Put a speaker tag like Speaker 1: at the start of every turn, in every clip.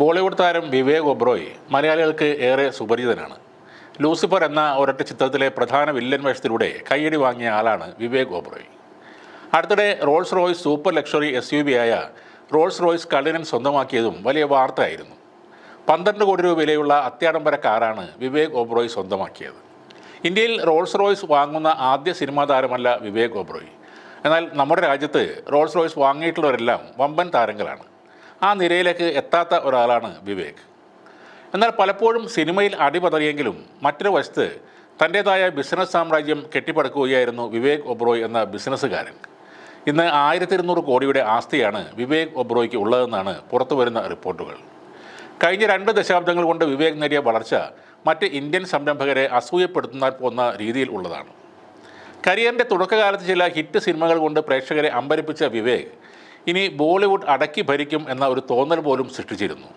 Speaker 1: ബോളിവുഡ് താരം വിവേക് ഒബ്രോയ് മലയാളികൾക്ക് ഏറെ സുപരിചിതനാണ്. ലൂസിഫർ എന്ന ഒരൊറ്റ ചിത്രത്തിലെ പ്രധാന വില്ലൻ വേഷത്തിലൂടെ കയ്യടി വാങ്ങിയ ആളാണ് വിവേക് ഒബ്രോയ് അടുത്തിടെ Rolls Royce super luxury S U V ആയ റോൾസ് റോയ്സ് കള്ളിനൻ സ്വന്തമാക്കിയതും വലിയ വാർത്തയായിരുന്നു. പന്ത്രണ്ട് കോടി രൂപ വിലയുള്ള അത്യാഡംബര കാറാണ് വിവേക് ഒബ്രോയ് സ്വന്തമാക്കിയത്. ഇന്ത്യയിൽ റോൾസ് റോയ്സ് വാങ്ങുന്ന ആദ്യ സിനിമാ താരമല്ല വിവേക് ഒബ്രോയ് എന്നാൽ നമ്മുടെ രാജ്യത്ത് റോൾസ് റോയ്സ് വാങ്ങിയിട്ടുള്ളവരെല്ലാം വമ്പൻ താരങ്ങളാണ്. ആ നിരയിലേക്ക് എത്താത്ത ഒരാളാണ് വിവേക്. എന്നാൽ പലപ്പോഴും സിനിമയിൽ അടിപതറിയെങ്കിലും മറ്റൊരു വശത്ത് തന്റേതായ ബിസിനസ് സാമ്രാജ്യം കെട്ടിപ്പടുക്കുകയായിരുന്നു വിവേക് ഒബ്രോയ് എന്ന ബിസിനസ്സുകാരൻ. ഇന്ന് ആയിരത്തി ഇരുന്നൂറ് കോടിയുടെ ആസ്തിയാണ് വിവേക് ഒബ്രോയ്ക്ക് ഉള്ളതെന്നാണ് പുറത്തുവരുന്ന റിപ്പോർട്ടുകൾ. കഴിഞ്ഞ രണ്ട് ദശാബ്ദങ്ങൾ കൊണ്ട് വിവേക് നേടിയ വളർച്ച മറ്റ് ഇന്ത്യൻ സംരംഭകരെ അസൂയപ്പെടുത്തുന്ന പോകുന്ന രീതിയിൽ ഉള്ളതാണ്. കരിയറിന്റെ തുടക്കകാലത്ത് ചില ഹിറ്റ് സിനിമകൾ കൊണ്ട് പ്രേക്ഷകരെ അമ്പരിപ്പിച്ച വിവേക് ഇനി ബോളിവുഡ് അടക്കി ഭരിക്കും എന്ന ഒരു തോന്നൽ പോലും സൃഷ്ടിച്ചിരുന്നു.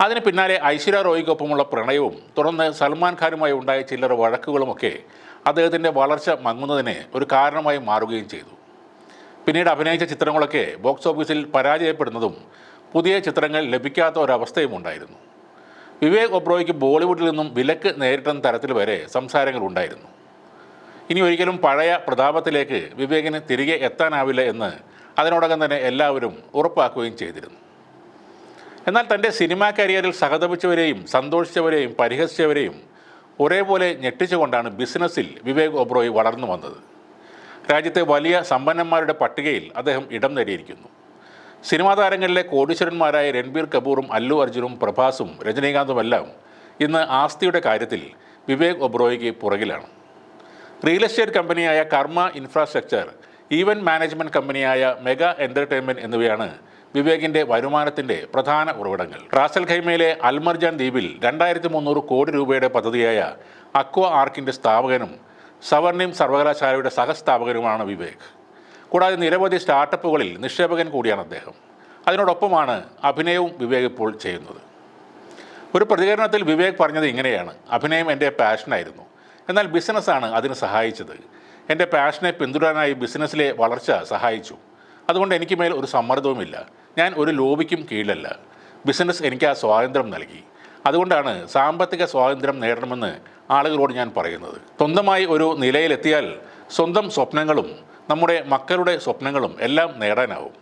Speaker 1: അതിന് പിന്നാലെ ഐശ്വര്യ റോയ്ക്കൊപ്പമുള്ള പ്രണയവും തുടർന്ന് സൽമാൻ ഖാനുമായി ഉണ്ടായ ചില്ലറ വഴക്കുകളുമൊക്കെ അദ്ദേഹത്തിന്റെ വളർച്ച മങ്ങുന്നതിന് ഒരു കാരണമായി മാറുകയും ചെയ്തു. പിന്നീട് അഭിനയിച്ച ചിത്രങ്ങളൊക്കെ ബോക്സ് ഓഫീസിൽ പരാജയപ്പെടുന്നതും പുതിയ ചിത്രങ്ങൾ ലഭിക്കാത്ത ഒരവസ്ഥയും ഉണ്ടായിരുന്നു. വിവേക് ഒബ്രോയ്ക്ക് ബോളിവുഡിൽ നിന്നും വിലക്ക് നേരിട്ടെന്ന തരത്തിൽ വരെ സംസാരങ്ങൾ ഉണ്ടായിരുന്നു. ഇനി ഒരിക്കലും പഴയ പ്രതാപത്തിലേക്ക് വിവേകിന് തിരികെ എത്താനാവില്ല എന്ന് അതിനോടകം തന്നെ എല്ലാവരും ഉറപ്പാക്കുകയും ചെയ്തിരുന്നു. എന്നാൽ തന്റെ സിനിമാ കരിയറിൽ സഹതപിച്ചവരെയും സന്തോഷിച്ചവരെയും പരിഹസിച്ചവരെയും ഒരേപോലെ ഞെട്ടിച്ചുകൊണ്ടാണ് ബിസിനസ്സിൽ വിവേക് ഒബ്രോയ് വളർന്നു വന്നത്. രാജ്യത്തെ വലിയ സമ്പന്നന്മാരുടെ പട്ടികയിൽ അദ്ദേഹം ഇടം നേടിയിരിക്കുന്നു. സിനിമാ താരങ്ങളിലെ കോടീശ്വരന്മാരായ രൺബീർ കപൂറും അല്ലു അർജുനും പ്രഭാസും രജനീകാന്തുമെല്ലാം ഇന്ന് ആസ്തിയുടെ കാര്യത്തിൽ വിവേക് ഒബ്രോയ്ക്ക് പുറകിലാണ്. റിയൽ എസ്റ്റേറ്റ് കമ്പനിയായ കർമ്മ ഇൻഫ്രാസ്ട്രക്ചർ ഈവന്റ് മാനേജ്മെന്റ് കമ്പനിയായ മെഗാ എന്റർടൈൻമെന്റ് എന്നിവയാണ് വിവേകിന്റെ വരുമാനത്തിന്റെ പ്രധാന ഉറവിടങ്ങൾ. റാസൽ ഖൈമയിലെ അൽമർജാൻ ദ്വീപിൽ രണ്ടായിരത്തി മുന്നൂറ് കോടി രൂപയുടെ പദ്ധതിയായ അക്വ ആർക്കിന്റെ സ്ഥാപകനും സവർണിം സർവകലാശാലയുടെ സഹസ്ഥാപകനുമാണ് വിവേക്. കൂടാതെ നിരവധി സ്റ്റാർട്ടപ്പുകളിൽ നിക്ഷേപകൻ കൂടിയാണ് അദ്ദേഹം. അതിനോടൊപ്പമാണ് അഭിനയവും വിവേക് ഇപ്പോൾ ചെയ്യുന്നത്. ഒരു പ്രതികരണത്തിൽ വിവേക് പറഞ്ഞത് ഇങ്ങനെയാണ് അഭിനയം എന്റെ പാഷനായിരുന്നു എന്നാൽ ബിസിനസ്സാണ് അതിന് സഹായിച്ചത്. എന്റെ പാഷനെ പിന്തുടരാനായി ബിസിനസ്സിലെ വളർച്ച സഹായിച്ചു. അതുകൊണ്ട് എനിക്ക് മേൽ ഒരു സമ്മർദ്ദവുമില്ല. ഞാൻ ഒരു ലോബിക്കും കീഴിലല്ല. ബിസിനസ് എനിക്ക് ആ സ്വാതന്ത്ര്യം നൽകി. അതുകൊണ്ടാണ് സാമ്പത്തിക സ്വാതന്ത്ര്യം നേടണമെന്ന് ആളുകളോട് ഞാൻ പറയുന്നത്. സ്വന്തമായി ഒരു നിലയിലെത്തിയാൽ സ്വന്തം സ്വപ്നങ്ങളും നമ്മുടെ മക്കളുടെ സ്വപ്നങ്ങളും എല്ലാം നേടാനാവും.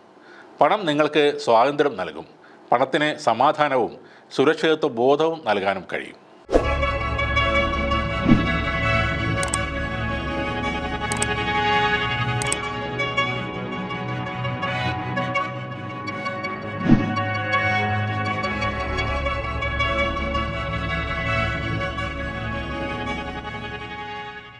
Speaker 1: പണം നിങ്ങൾക്ക് സ്വാതന്ത്ര്യം നൽകും. പണത്തിന് സമാധാനവും സുരക്ഷിതത്വ ബോധവും നൽകാനും കഴിയും.